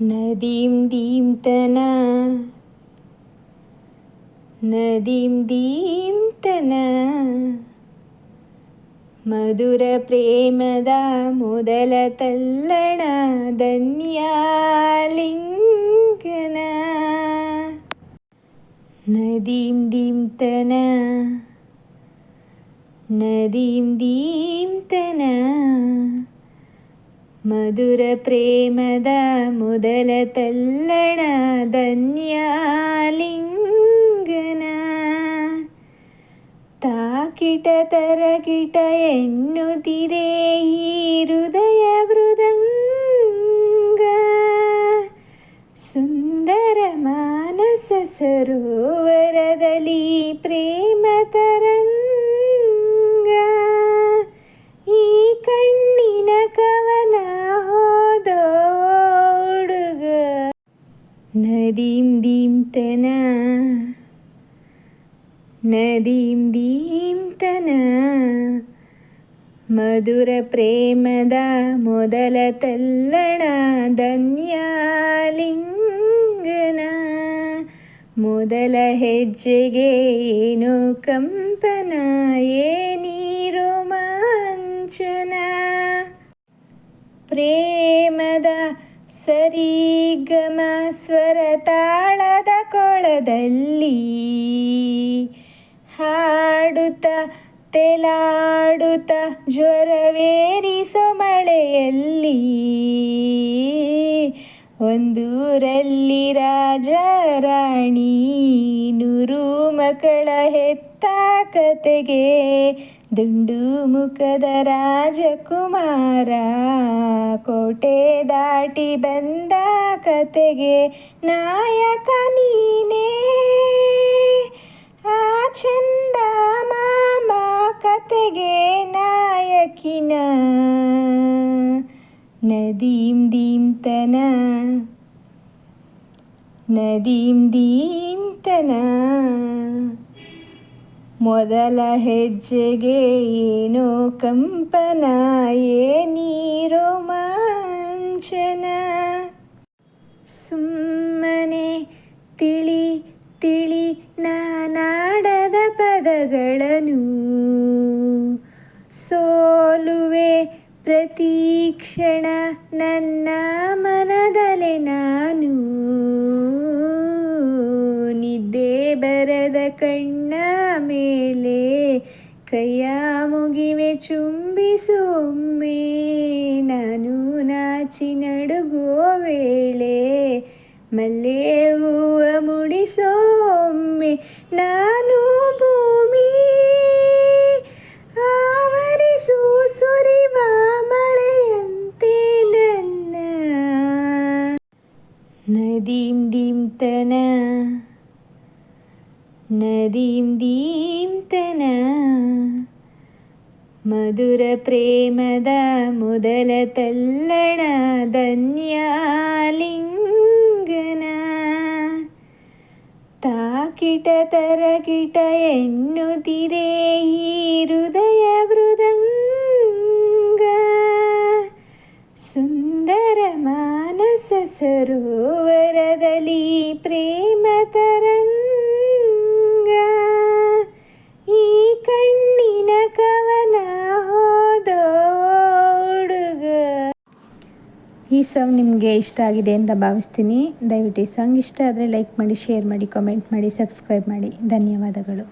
ನದೀಂ ದೀಂತನ ನದೀಂ ದೀಂತನ ಮಧುರ ಪ್ರೇಮದ ಮೊದಲ ತಲ್ಲಣ ಧನ್ಯಾಲಿಂಗನ ನದೀಂ ದೀಂತನ ನದೀಂ ದೀಂತನ ಮಧುರ ಪ್ರೇಮದ ಮೊದಲ ತಲ್ಲಣ ಧನ್ಯಾಲಿಂಗನ ತಾಕಿಟ ತರಕಿಟ ಎನ್ನುತ್ತಿದೆ ಈ ಹೃದಯ ಮೃದಂಗ ಸುಂದರ ಮಾನಸ ಸರೋವರದಲ್ಲಿ ನದೀಂ ದೀಂತನ ನದೀಂ ದೀಂತನ ಮಧುರ ಪ್ರೇಮದ ಮೊದಲ ತಲ್ಲಣ ಧನ್ಯಾಲಿಂಗನ ಮೊದಲ ಹೆಜ್ಜೆಗೆ ಏನು ಕಂಪನ ಏನೀರು ಮಾಂಚನ ಪ್ರೇಮದ ಸರಿಗಮ ಸ್ವರ ತಾಳದ ಕೊಳದಲ್ಲಿ ಹಾಡುತ್ತ ತೆಲಾಡುತ್ತ ಜ್ವರವೇರಿಸೋ ಮಳೆಯಲ್ಲಿ ಒಂದೂರಲ್ಲಿ ರಾಜ ರಾಣಿ ನೂರು ಮಕ್ಕಳ ಹೆತ್ತ ಕತೆಗೆ ದುಂಡು ಮುಖದ ರಾಜಕುಮಾರ, ಕೋಟೆ ದಾಟಿ ಬಂದ ಕತೆಗೆ ನಾಯಕ ನೀನೇ. ಆ ಚಂದ ಮಾಮ ಕತೆಗೆ ನಾಯಕಿನ ನದೀಂ ದೀಂತನ ನದೀಂ ದೀಂತನ ಮೊದಲ ಹೆಜ್ಜೆಗೆ ಏನೋ ಕಂಪನ ಏನೀರೋ ಮಾಂಚನ ಸುಮ್ಮನೆ ತಿಳಿ ತಿಳಿ ನಾನಾಡದ ಪದಗಳನ್ನು ಸೋಲುವೆ ಪ್ರತೀಕ್ಷಣ ನನ್ನ ಮನದಲೆ ನಾನು. ನಿದ್ದೆ ಬರದ ಕಣ್ಣ ಮೇಲೆ ಕೈಯ ಮುಗಿವೆ ಚುಂಬಿಸೊಮ್ಮೆ ನಾನು ನಾಚಿ ನಡುಗೋ ವೇಳೆ ಮಲ್ಲೆ ಹೂವ ಮುಡಿಸೊಮ್ಮೆ ನಾನು ಭೂಮಿ ನದೀಂ ದೀಂತನ ನದೀಂ ದೀಂತನ ಮಧುರ ಪ್ರೇಮದ ಮೊದಲ ತಲ್ಲಣ ಧನ್ಯಾಲಿಂಗನ ತಾಕಿಟ ತರಕಿಟ ಎನ್ನುತ್ತಿದೆ ಈ ಹೃದಯ ಮೃದಂಗ ಸುಂದರ ಮಾನಸ ಸರೋವರದಲ್ಲಿ ಪ್ರೇಮ ತರಂಗ. ಈ ಕಣ್ಣಿನ ಕವನ ಹೋದೋ ಹುಡುಗ ಈ ಸಾಂಗ್ ನಿಮಗೆ ಇಷ್ಟ ಆಗಿದೆ ಅಂತ ಭಾವಿಸ್ತೀನಿ. ದಯವಿಟ್ಟು ಈ ಸಾಂಗ್ ಇಷ್ಟ ಆದರೆ ಲೈಕ್ ಮಾಡಿ ಶೇರ್ ಮಾಡಿ ಕಾಮೆಂಟ್ ಮಾಡಿ ಸಬ್ಸ್ಕ್ರೈಬ್ ಮಾಡಿ. ಧನ್ಯವಾದಗಳು.